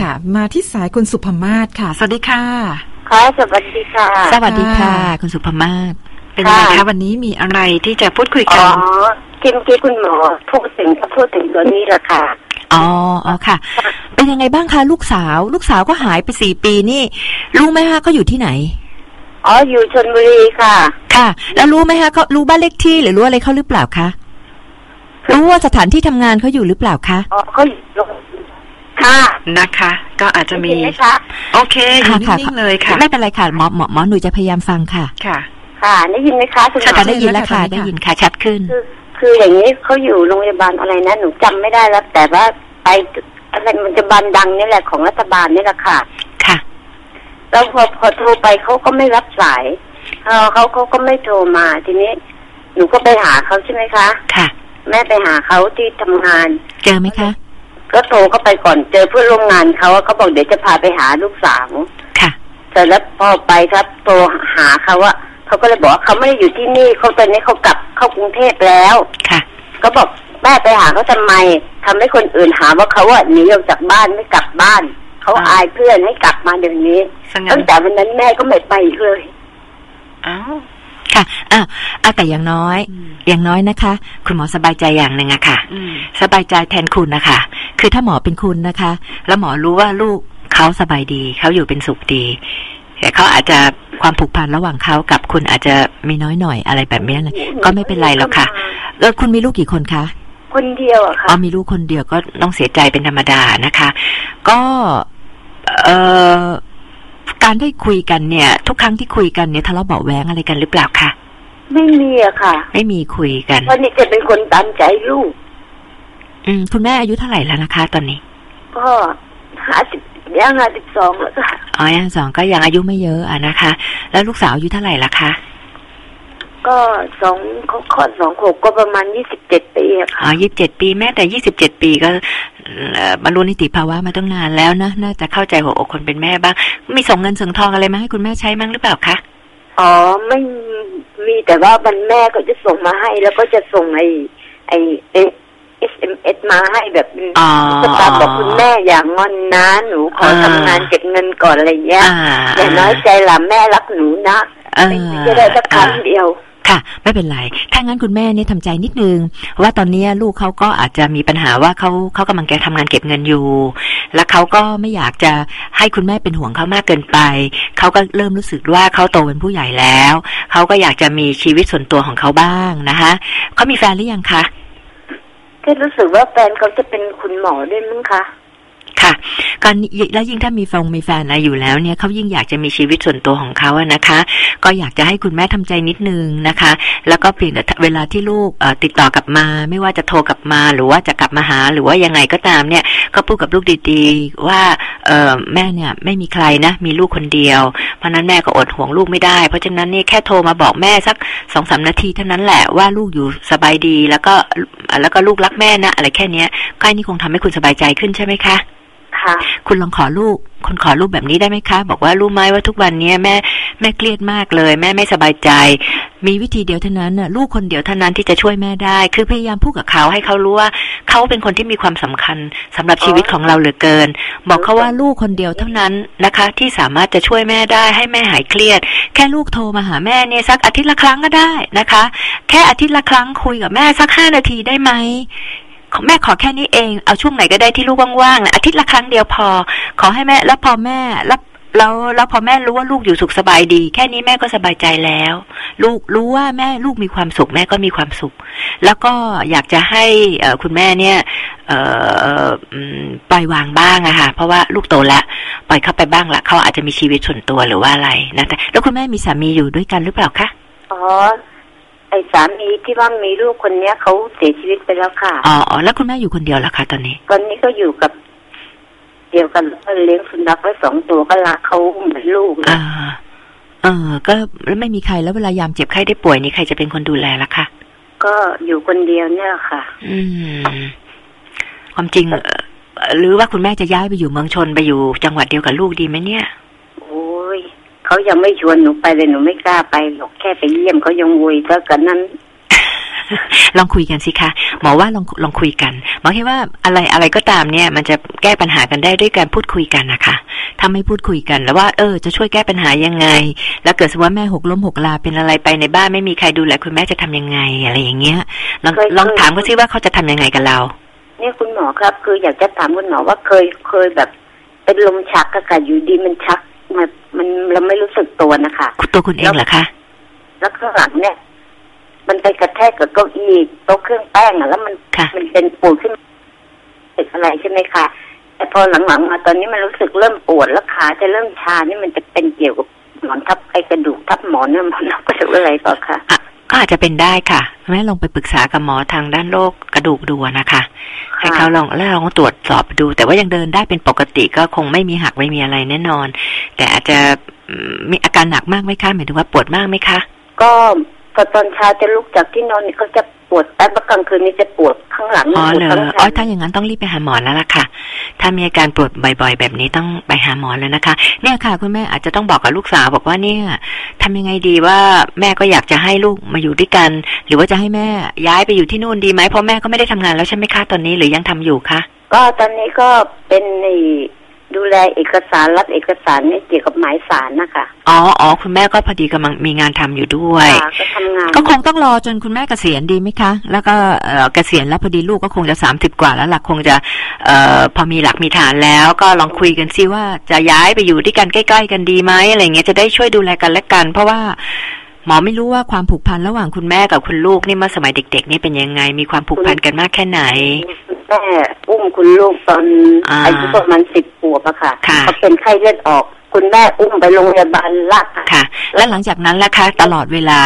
ค่ะ มาที่สายคุณสุภมาศค่ะ สวัสดีค่ะ ค่ะ สวัสดีค่ะ สวัสดีค่ะ คุณสุภมาศเป็นยังไงค่ะคะวันนี้มีอะไรที่จะพูดคุยอ๋กัอนที่เมื่อกี้คุณหมอพูดถึงก็พูดถึงตัวนี้แหละค่ะ อ๋อ อ๋อค่ะ เป็นยังไงบ้างคะลูกสาว ลูกสาวก็หายไปสี่ปีนี่รู้ไหมคะเขาอยู่ที่ไหน อ๋อ อยู่ชนบุรีค่ะ ค่ะ แล้วรู้ไหมคะเขารู้บ้านเลขที่หรือรู้อะไรเขาหรือเปล่าคะ รู้ว่าสถานที่ทำงานเขาอยู่หรือเปล่าคะ อ๋อเขาอยู่โรง ค่ะนะคะ ก็อาจจะมีได้ยินไหมคะโอเคอยู่ค่ะนิ่งๆเลยค่ะ ไม่เป็นไรค่ะหมอหมอหมอหนูจะพยายามฟังค่ะค่ะค่ะได้ยินไหมคะคุณหมค่ะอได้ยินแล้วค่ะได้ยินค่ะชัดขึ้นคือคืออย่างนี้เขาอยู่โรงพยาบาลอะไรนะหนูจำไม่ได้แล้ว แต่ว่าไปอะไรมันจะบันดังนี่แหละของรัฐบาลนี่แหละค่ะค่ะ แล้วพอพอโทรไปเขาก็ไม่รับสายเออเขาเขาก็ไม่โทรมาทีนี้ หนูก็ไปหาเขาใช่ไหมคะ ค่ะ แม่ไปหาเขาที่ทำงาน เจอไหมคะ ก็โทรเข้าไปก่อนเจอเพื่อนร่วมงานเขาเขาบอกเดี๋ยวจะพาไปหาลูกสาวค่ะเสร็จแล้วพอไปครับโทรหาเขาว่าเขาก็เลยบอกว่าเขาไม่ได้อยู่ที่นี่เขาตอนนี้เขากลับเข้ากรุงเทพแล้วค่ะก็บอกแม่ไปหาเขาทำไมทำให้คนอื่นหาว่าเขาอะหนีออกจากบ้านไม่กลับบ้านเขาอ่าอายเพื่อนให้กลับมาเดี๋ยวนี้สงั้ตั้นงแต่วันนั้นแม่ก็ไม่ไปอีกเลยอ้าวค่ะ อ้าวอะแต่อย่างน้อย อย่างน้อยนะคะ คุณหมอสบายใจอย่างหนึ่งอะค่ะ สบายใจแทนคุณนะคะ คือถ้าหมอเป็นคุณนะคะ แล้วหมอรู้ว่าลูกเขาสบายดี เขาอยู่เป็นสุขดีแต่เขาอาจจะความผูกพันระหว่างเขากับคุณอาจจะมีน้อยหน่อยอะไรแบบนี้นะก็ไม่เป็นไรหรอกค่ะเออคุณมีลูกกี่คนคะคนเดียวอะอ๋ค่ะอมีลูกคนเดียวก็ต้องเสียใจเป็นธรรมดานะคะ ก็เอ่อการได้คุยกันเนี่ย ทุกครั้งที่คุยกันเนี่ยทะเลาะเบาะแว้งอะไรกันหรือเปล่าคะ ไม่มีอะค่ะ ไม่มีคุยกันเพราะนี่จะเป็นคนตามใจลูก อืม คุณแม่อายุเท่าไหร่แล้วนะคะ ตอนนี้ ก็ห้าสิบย่างห้าสิบสองแล้วค่ะอ๋อยังสองก็ยังอายุไม่เยอะอะนะคะ แล้วลูกสาวอายุเท่าไหร่ละคะก็สองเขาคลอดสองหกก็ประมาณยี่สิบเจ็ดปีอะอ๋อค่ะยี่สิบเจ็ดปีแม้แต่ยี่สิบเจ็ดปีก็เอ่อบรรลุนิติภาวะมาตั้งนานแล้วนะน่าจะเข้าใจหัวอกคนเป็นแม่บ้าง มีส่งเงินส่งทองอะไรมาให้คุณแม่ใช้มั้งหรือเปล่าคะอ๋อไม่ มีแต่ว่าบันแม่ก็จะส่งมาให้ แล้วก็จะส่งไอ้ไอ้เอสเอ็มเอสมาให้แบบเป็นอ๋อสตาร์บอกคุณแม่อย่างงอนนะหนูขออ่าทำงานเก็บเงินก่อนอะไรเงี้ยอย่าน้อยใจล่ะแม่รักหนูนะไม่จะได้สักครั้งเดียว ค่ะ ไม่เป็นไรถ้างั้นคุณแม่เนี่ยทำใจนิดนึง ว่าตอนนี้ลูกเขาก็อาจจะมีปัญหาว่าเขาเขากำลังแกทำงานเก็บเงินอยู่ และเขาก็ไม่อยากจะให้คุณแม่เป็นห่วงเขามากเกินไป เขาก็เริ่มรู้สึกว่าเขาโตเป็นผู้ใหญ่แล้ว เขาก็อยากจะมีชีวิตส่วนตัวของเขาบ้างนะคะเขามีแฟนหรือยังคะแค่รู้สึกว่าแฟนเขาจะเป็นคุณหมอด้วยมั้งคะ ค่ะ การแล้วยิ่งถ้ามีแฟนมีแฟนอะไรอยู่แล้วเนี่ยเขายิ่งอยากจะมีชีวิตส่วนตัวของเขาอะนะคะ ก็อยากจะให้คุณแม่ทำใจนิดนึงนะคะ แล้วก็เปลี่ยนแต่เวลาที่ลูกติดต่อกลับมา ไม่ว่าจะโทรกลับมา หรือว่าจะกลับมาหาหรือว่ายังไงก็ตามเนี่ย ก็พูดกับลูกดีๆ ว่าเออแม่เนี่ยไม่มีใครนะ มีลูกคนเดียว เพราะนั้นแม่ก็อดห่วงลูกไม่ได้ เพราะฉะนั้นนี่แค่โทรมาบอกแม่สักสองสามนาทีเท่านั้นแหละว่าลูกอยู่สบายดีแล้วก็แล้วก็ลูกรักแม่นะ อะไรแค่เนี้ยก็อันนี่คงทำให้คุณสบายใจขึ้นใช่ไหมคะ ค่ะ คุณลองขอลูกคุณขอลูกแบบนี้ได้ไหมคะ บอกว่ารู้ไหมว่าทุกวันเนี้ยแม่แม่เครียดมากเลย แม่ไม่สบายใจ มีวิธีเดียวเท่านั้นน่ะลูกคนเดียวเท่านั้นที่จะช่วยแม่ได้ คือพยายามพูดกับเขาให้เขารู้ว่าเขาเป็นคนที่มีความสำคัญสำหรับชีวิตของเราเหลือเกิน บอกเขาว่าลูกคนเดียวเท่านั้นนะคะ ที่สามารถจะช่วยแม่ได้ ให้แม่หายเครียด แค่ลูกโทรมาหาแม่เนี่ยสักอาทิตย์ละครั้งก็ได้นะคะ แค่อาทิตย์ละครั้งคุยกับแม่สักห้านาทีได้ไหม ของแม่ขอแค่นี้เอง เอาช่วงไหนก็ได้ที่ลูกว่างๆนะอาทิตย์ละครั้งเดียวพอ ขอให้แม่แล้วพอแม่แล้วแล้วแล้วพอแม่รู้ว่าลูกอยู่สุขสบายดี แค่นี้แม่ก็สบายใจแล้ว ลูกรู้ว่าแม่ลูกมีความสุข แม่ก็มีความสุข แล้วก็อยากจะให้คุณแม่เนี่ยปล่อยวางบ้างอะค่ะ เพราะว่าลูกโตแล้วปล่อยเข้าไปบ้างละเขาอาจจะมีชีวิตส่วนตัวหรือว่าอะไรนะแต่แล้วคุณแม่มีสามีอยู่ด้วยกันหรือเปล่าคะอ๋อ ไอสามีที่ว่ามีลูกคนเนี้ยเขาเสียชีวิตไปแล้วค่ะอ๋ออ๋อแล้วคุณแม่อยู่คนเดียวเหรอคะตอนนี้ ตอนนี้ก็อยู่กับ เดียวกันแล้วก็เลี้ยงสุนัขไว้สองตัวก็รักเขาเหมือนลูกนะอ่าเออ ก็แล้วไม่มีใครแล้วเวลายามเจ็บไข้ได้ป่วยนี่ใครจะเป็นคนดูแลล่ะคะก็อยู่คนเดียวเนี่ยค่ะ อืม ความจริงเอ่อหรือว่าคุณแม่จะย้ายไปอยู่เมืองชนไปอยู่จังหวัดเดียวกับลูกดีไหมเนี่ยโอ้ย เขายังไม่ชวนหนูไปเลยหนูไม่กล้าไปหรอกแค่ไปเยี่ยมเขายังโวยแล้วกันนั้น ลองคุยกันสิคะหมอว่าลองลองคุยกันหมอคิดว่าอะไรอะไรก็ตามเนี่ย มันจะแก้ปัญหากันได้ด้วยการพูดคุยกันนะคะถ้าไม่พูดคุยกัน แล้วว่าเออจะช่วยแก้ปัญหายังไง แล้วเกิดสมมติว่าแม่หกล้มหกลาเป็นอะไรไปในบ้านไม่มีใครดูแลคุณแม่จะทำยังไงอะไรอย่างเงี้ยลองลองถามเขาสิว่าเขาจะทำยังไงกับเรา เนี่ยคุณหมอครับ คืออยากจะถามคุณหมอว่าเคยเคยแบบเป็นลมชักอะค่ะอยู่ดีมันชัก มันมันเราไม่รู้สึกตัวนะคะตัวคุณเองเหรอคะแล้วข้างหลังเนี่ย มันไปกระแทกกับเก้าอี้โต๊ะเครื่องแป้งอะแล้วมันค่ะมันเป็นปูดขึ้นติดอะไรใช่ไหมคะแต่พอหลังๆมาตอนนี้มันรู้สึกเริ่มปวดแล้วขาจะเริ่มชานี่มันจะเป็นเกี่ยวกับหมอนทับไอกระดูกทับหมอนเนี่ยหมอนทับกระดูกอะไรเปล่าคะอะ ก็อาจจะเป็นได้ค่ะแม่ลองไปปรึกษากับหมอทางด้านโรคกระดูกดูนะคะให้เขาลองแล้วลองตรวจสอบดู แต่ว่ายังเดินได้เป็นปกติก็คงไม่มีหักไม่มีอะไรแน่นอน แต่อาจจะอืมมีอาการหนักมากไหมคะหมายถึงว่าปวดมากไหมคะก็ พอตอนเช้าจะลุกจากที่นอนนี่เขาจะปวดแป๊บแล้วกลางคืนนี่จะปวดข้างหลังอ๋อปวดเหรอข้างอ๋อหลังถ้าอย่างนั้นต้องรีบไปหาหมอแล้วล่ะค่ะ ถ้ามีอาการปวดบ่อย ๆ แบบนี้ต้องไปหาหมอแล้วนะคะ เนี่ยค่ะ คุณแม่อาจจะต้องบอกกับลูกสาวบอกว่าเนี่ยทำยังไงดีว่าแม่ก็อยากจะให้ลูกมาอยู่ด้วยกัน หรือว่าจะให้แม่ย้ายไปอยู่ที่นู่นดีไหมเพราะแม่ก็ไม่ได้ทำงานแล้วใช่ไหมคะตอนนี้หรือยังทำอยู่คะก็ตอนนี้ก็เป็นใน ดูแลเอกสารรับเอกสารเนี่ยเกี่ยวกับหมายสารนะคะอ๋ออ๋อคุณแม่ก็พอดีกำลังมีงานทำอยู่ด้วยค่ะก็ทำงานก็คงต้องรอจนคุณแม่เกษียณดีไหมคะ แล้วก็เอ่อเกษียณแล้วพอดีลูกก็คงจะสามสิบกว่าแล้วหลักคงจะเอ่อพอมีหลักมีฐานแล้ว ก็ลองคุยกันซิว่าจะย้ายไปอยู่ด้วยกันใกล้ ๆ กันดีไหมอะไรเงี้ยจะได้ช่วยดูแลกันและกัน เพราะว่าหมอไม่รู้ว่าความผูกพันระหว่างคุณแม่กับคุณลูกนี่เมื่อสมัยเด็ก ๆ นี่เป็นยังไง มีความผูกพันกันมากแค่ไหน แม่อุ้มคุณลูกตอนอ่าอายุประมาณสิบขวบอะค่ะค่ะเขาเป็นไข้เลือดออก คุณแม่อุ้มไปโรงพยาบาลลาดค่ะค่ะ แล้วหลังจากนั้นล่ะคะ ตลอดเวลา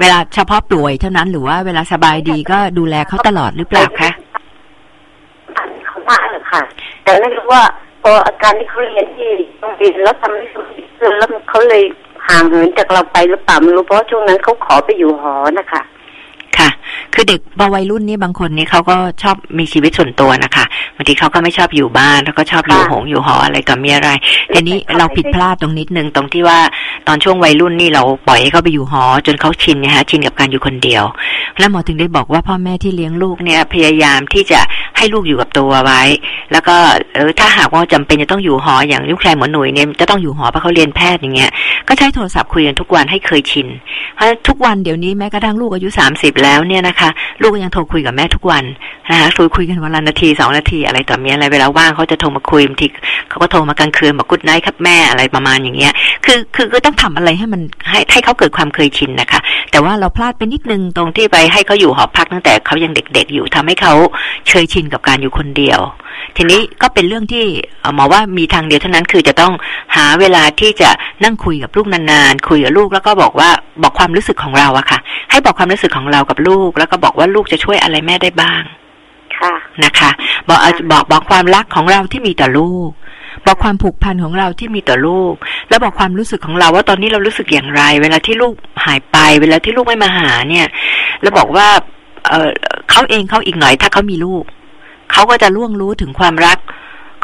เวลาเฉพาะป่วยเท่านั้นหรือว่าเวลาสบายดีก็ดูแลเขาตลอดหรือเปล่าคะเขามากเลยค่ะ แต่ไม่รู้ว่าพออาการที่เขาเรียนที่โรงเรียนแล้วทำให้เขาดีขึ้นแล้วเขาเลยห่างเหินจากเราไปหรือเปล่าไม่รู้เพราะช่วงนั้นเขาขอไปอยู่หอนะคะ ค่ะคือเด็กพอวัยรุ่นนี่บางคนนี่เขาก็ชอบมีชีวิตส่วนตัวนะคะบางทีเขาก็ไม่ชอบอยู่บ้านแล้วก็ชอบอยู่ค่ะหงอยู่หออะไรต่อมีอะไรทีนี้เราผิดพลาดตรงนิดนึงตรงที่ว่า ตอนช่วงวัยรุ่นนี่เราปล่อยให้เขาไปอยู่หอ จนเขาชินนี่ยฮะชินกับการอยู่คนเดียว แล้วหมอถึงได้บอกว่าพ่อแม่ที่เลี้ยงลูกเนี่ยพยายามที่จะให้ลูกอยู่กับตัวไว้ แล้วก็เออถ้าหากว่าจำเป็นจะต้องอยู่หออย่างลูกแคร์หมอหนุ่ยเนี่ยจะต้องอยู่หอเพราะเขาเรียนแพทย์อย่างเงี้ยก็ใช้โทรศัพท์คุยกันทุกวันให้เคยชิน เพราะทุกวันเดี๋ยวนี้แม้กระทั่งลูกอายุสามสิบแล้วเนี่ยนะคะ ลูกก็ยังโทรคุยกับแม่ทุกวันนะคะคุยคุยกันวันละนาทีสองนาทีอะไรต่อมีอะไรเวลาว่างเขาจะโทรมาคุยบางทีเขาก็โทรมากลางคืนบอกกุ๊ดไนท์ครับแม่อะไรประมาณอย่างเงี้ยคือคือก็ต้องทำอะไรให้มันให้ให้เขาเกิดความเคยชินนะคะ แต่ว่าเราพลาดไปนิดนึงตรงที่ไปให้เขาอยู่หอพักตั้งแต่เขายังเด็ก ๆ อยู่ทำให้เขาเคยชินกับการอยู่คนเดียว ทีนี้ก็เป็นเรื่องที่หมอว่ามีทางเดียวเท่านั้นคือจะต้องหาเวลาที่จะนั่งคุยกับลูกนานๆคุยกับลูกแล้วก็บอกว่าบอกความรู้สึกของเราอะค่ะ ให้บอกความรู้สึกของเรากับลูก แล้วก็บอกว่าลูกจะช่วยอะไรแม่ได้บ้าง ค่ะนะคะ บอกบอกบอกความรักของเราที่มีต่อลูก บอกความผูกพันของเราที่มีต่อลูก แล้วบอกความรู้สึกของเราว่าตอนนี้เรารู้สึกอย่างไร เวลาที่ลูกหายไป เวลาที่ลูกไม่มาหาเนี่ย แล้วบอกว่าเออเขาเองเขาอีกหน่อยถ้าเขามีลูก เขาก็จะล่วงรู้ถึงความรัก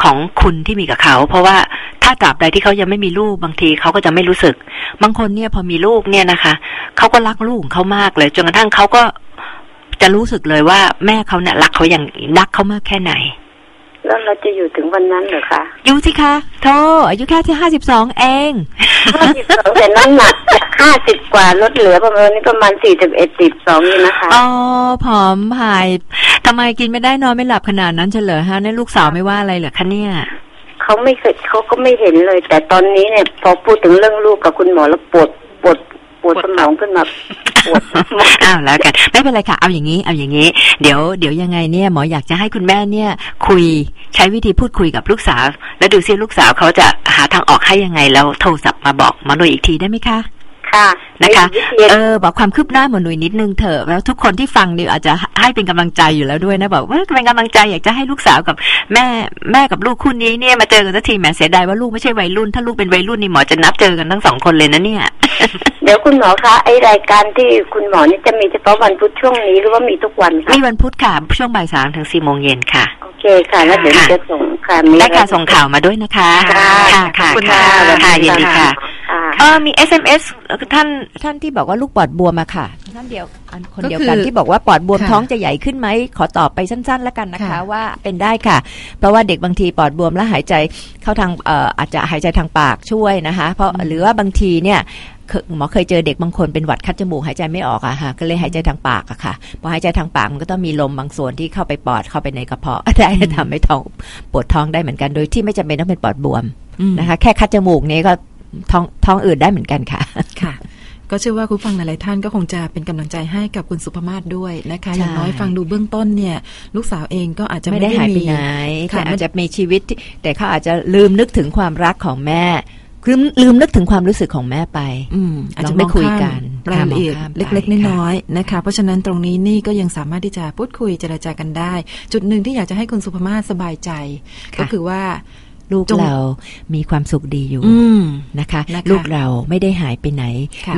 ของคุณที่มีกับเขา เพราะว่าถ้าตราบใดที่เขายังไม่มีลูกบางทีเขาก็จะไม่รู้สึก บางคนเนี่ยพอมีลูกเนี่ยนะคะเขาก็รักลูกของเขามากเลยจนกระทั่งเขาก็จะรู้สึกเลยว่าแม่เขาเนี่ยรักเขาอย่างรักเขามากแค่ไหน แล้วเราจะอยู่ถึงวันนั้นเหรอคะ อยู่สิคะโทอายุแค่ที่ห้าสิบสองเองห้าสิบสองแต่น้ำหนักจากห้าสิบกว่าลดเหลือประมาณนี้ประมาณสี่สิบเอ็ดสิบสองนี่นะคะ อ๋อผอมหายทำไมกินไม่ได้นอนไม่หลับขนาดนั้นเฉลยฮะนี่ลูกสาวไม่ว่าอะไรเหรอคะเนี่ยเขาไม่เคยเขาก็ไม่เห็นเลย แต่ตอนนี้เนี่ย พอพูดถึงเรื่องลูกกับคุณหมอแล้วปวดปวด ปวดสมองขึ้นมาปวดอ้าวแล้วกัน ไม่เป็นไรค่ะ เอาอย่างนี้ เอาอย่างนี้ เดี๋ยวเดี๋ยวยังไงเนี่ยหมออยากจะให้คุณแม่เนี่ย คุยใช้วิธีพูดคุยกับลูกสาว แล้วดูซิลูกสาวเขาจะหาทางออกให้ยังไงแล้วโทรศัพท์มาบอกหมอหน่วยอีกทีได้ไหมคะ ค่ะนะคะมีวิธีเออ บอกความคืบหน้าหมอหนุ่ยนิดนึงเถอะแล้วทุกคนที่ฟังเนี่ยอาจจะให้เป็นกำลังใจอยู่แล้วด้วยนะบอกว่าเป็นกำลังใจอยากจะให้ลูกสาวกับแม่แม่กับลูกคู่นี้เนี่ยมาเจอกันสักทีแหมเสียดายว่าลูกไม่ใช่วัยรุ่น ถ้าลูกเป็นวัยรุ่นนี่หมอจะนับเจอกันทั้งสองคนเลยนะเนี่ย เดี๋ยวคุณหมอคะไอรายการที่คุณหมอนี่จะมีเฉพาะวันพุธช่วงนี้หรือว่ามีทุกวันคะมีวันพุธค่ะช่วงบ่ายสามถึงสี่โมงเย็นค่ะโอเคค่ะแล้วเดี๋ยวค่ะจะส่งค่ะมีและอะไรค่ะส่งข่าวมาด้วยนะคะค่ะค่ะค่ะขอบคุณค่ะค่ะค่ะยินดีค่ะค่ะ เออมี SMS ท่านท่านที่บอกว่าลูกปอดบวมอะค่ะ ท่านเดียวอันคนเดียวกันที่บอกว่าปอดบวมท้องจะใหญ่ขึ้นไหมขอตอบไปสั้นๆแล้วกันนะคะว่าเป็นได้ค่ะ เพราะว่าเด็กบางทีปอดบวมแล้วหายใจเข้าทางเอ่ออาจจะหายใจทางปากช่วยนะคะ เพราะหรือว่าบางทีเนี่ยหมอเคยเจอเด็กบางคนเป็นหวัดคัดจมูกหายใจไม่ออกอะค่ะก็เลยหายใจทางปากอะค่ะพอหายใจทางปากมันก็ต้องมีลมบางส่วนที่เข้าไปปอดเข้าไปในกระเพาะ ได้ทำให้ท้องปวดท้องได้เหมือนกันโดยที่ไม่จำเป็นต้องเป็นปอดบวมนะคะแค่คัดจมูกนี้ก็ ท้องท้องอืดได้เหมือนกันค่ะค่ะ ก็เชื่อว่าคุณฟังหลายๆท่านก็คงจะเป็นกำลังใจให้กับคุณสุภมาศด้วยนะคะ อย่างน้อยฟังดูเบื้องต้นเนี่ย ลูกสาวเองก็อาจจะไม่ได้หายไปไหนแต่อาจจะมีชีวิต แต่เขาอาจจะลืมนึกถึงความรักของแม่ลืมลืมนึกถึงความรู้สึกของแม่ไป อืมอาจจะไม่คุยกันรายละเอียดเล็ก ๆ น้อยๆนะคะ เพราะฉะนั้นตรงนี้นี่ก็ยังสามารถที่จะพูดคุยเจรจากันได้ จุดหนึ่งที่อยากจะให้คุณสุภมาศสบายใจ ก็คือว่า ลูกเรามีความสุขดีอยู่นะคะ ลูกเราไม่ได้หายไปไหน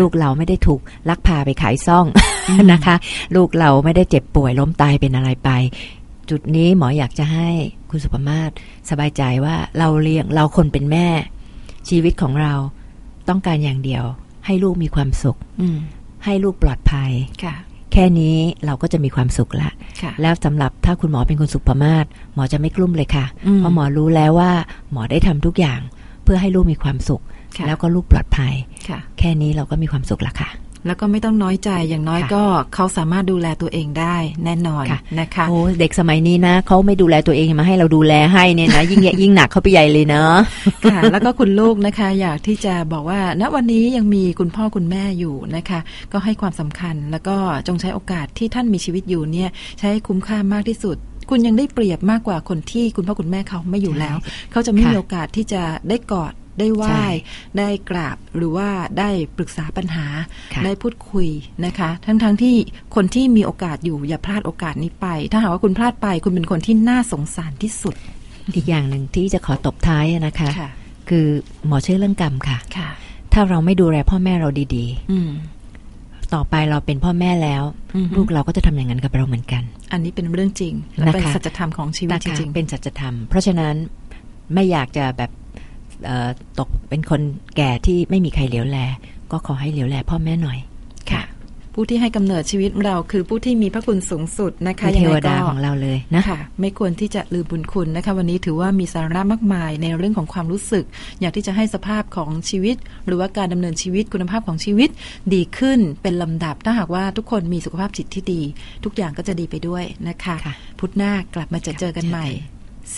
ลูกเราไม่ได้ถูกลักพาไปขายซ่องนะคะ ลูกเราไม่ได้เจ็บป่วยล้มตายเป็นอะไรไป จุดนี้หมออยากจะให้คุณสุภมาศสบายใจว่าเราเลี้ยงเราคนเป็นแม่ ชีวิตของเราต้องการอย่างเดียว ให้ลูกมีความสุขให้ลูกปลอดภัย แค่นี้เราก็จะมีความสุขละ แล้วสำหรับถ้าคุณหมอเป็นคนสุขประมาทหมอจะไม่กลุ้มเลยค่ะ เพราะหมอรู้แล้วว่าหมอได้ทำทุกอย่าง เพื่อให้ลูกมีความสุข แล้วก็ลูกปลอดภัย แค่นี้เราก็มีความสุขละค่ะ แล้วก็ไม่ต้องน้อยใจอย่างน้อยก็เขาสามารถดูแลตัวเองได้แน่นอนนะคะโอ้เด็กสมัยนี้นะเขาไม่ดูแลตัวเองมาให้เราดูแลให้เนี่ยนะยิ่งยิ่งหนักเขาไปใหญ่เลยเนาะค่ะแล้วก็คุณลูกนะคะ อยากที่จะบอกว่าณวันนี้ยังมีคุณพ่อคุณแม่อยู่นะคะ ก็ให้ความสำคัญแล้วก็จงใช้โอกาสที่ท่านมีชีวิตอยู่เนี่ยใช้คุ้มค่ามากที่สุดคุณยังได้เปรียบมากกว่าคนที่คุณพ่อคุณแม่เขาไม่อยู่แล้ว เขาจะไม่มีโอกาสที่จะได้กอดได้ไหว้ได้กราบหรือว่าได้ปรึกษาปัญหา ได้พูดคุยนะคะ ทั้งๆทที่คนที่มีโอกาสอยู่อย่าพลาดโอกาสนี้ไป ถ้าหากว่าคุณพลาดไป คุณเป็นคนที่น่าสงสารที่สุด อีกอย่างหนึ่งที่จะขอตบท้ายนะคะคือหมอเชื่อเรื่องกรรมค่ะ ถ้าเราไม่ดูแลพ่อแม่เราดีๆต่อไปเราเป็นพ่อแม่แล้ว ลูกเราก็จะทำอย่างนั้นกับเราเหมือนกัน อันนี้เป็นเรื่องจริงและเป็นสัจธรรมของชีวิตจริงๆเป็นสัจธรรม เพราะฉะนั้นไม่อยากจะแบบ ตกเป็นคนแก่ที่ไม่มีใครเหลียวแล ก็ขอให้เหลียวแลพ่อแม่หน่อยค่ะ ผู้ที่ให้กำเนิดชีวิตเราคือผู้ที่มีพระคุณสูงสุดนะคะเทวดาของเราเลยนะคะไม่ควรที่จะลืมบุญคุณนะคะ วันนี้ถือว่ามีสาระมากมายในเรื่องของความรู้สึก อยากที่จะให้สภาพของชีวิต หรือว่าการดำเนินชีวิตคุณภาพของชีวิตดีขึ้นเป็นลำดับถ้าหากว่าทุกคนมีสุขภาพจิตที่ดี ทุกอย่างก็จะดีไปด้วยนะคะคะพุธหน้ากลับมาเจอเจอกันใหม่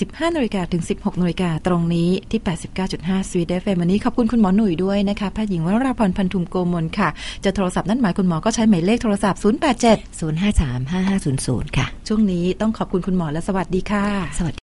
15นาฬิกาถึง 16นาฬิกาตรงนี้ที่ 89.5 สวีเดฟวันนี้ขอบคุณคุณหมอหนุ่ยด้วยนะคะแพทย์หญิงวราพรพันธุมโกมลค่ะ จะโทรศัพท์นั่นหมายคุณหมอก็ใช้หมายเลขโทรศัพท์ 087 053 5500 ค่ะ ช่วงนี้ต้องขอบคุณคุณหมอและสวัสดีค่ะ สวัสดี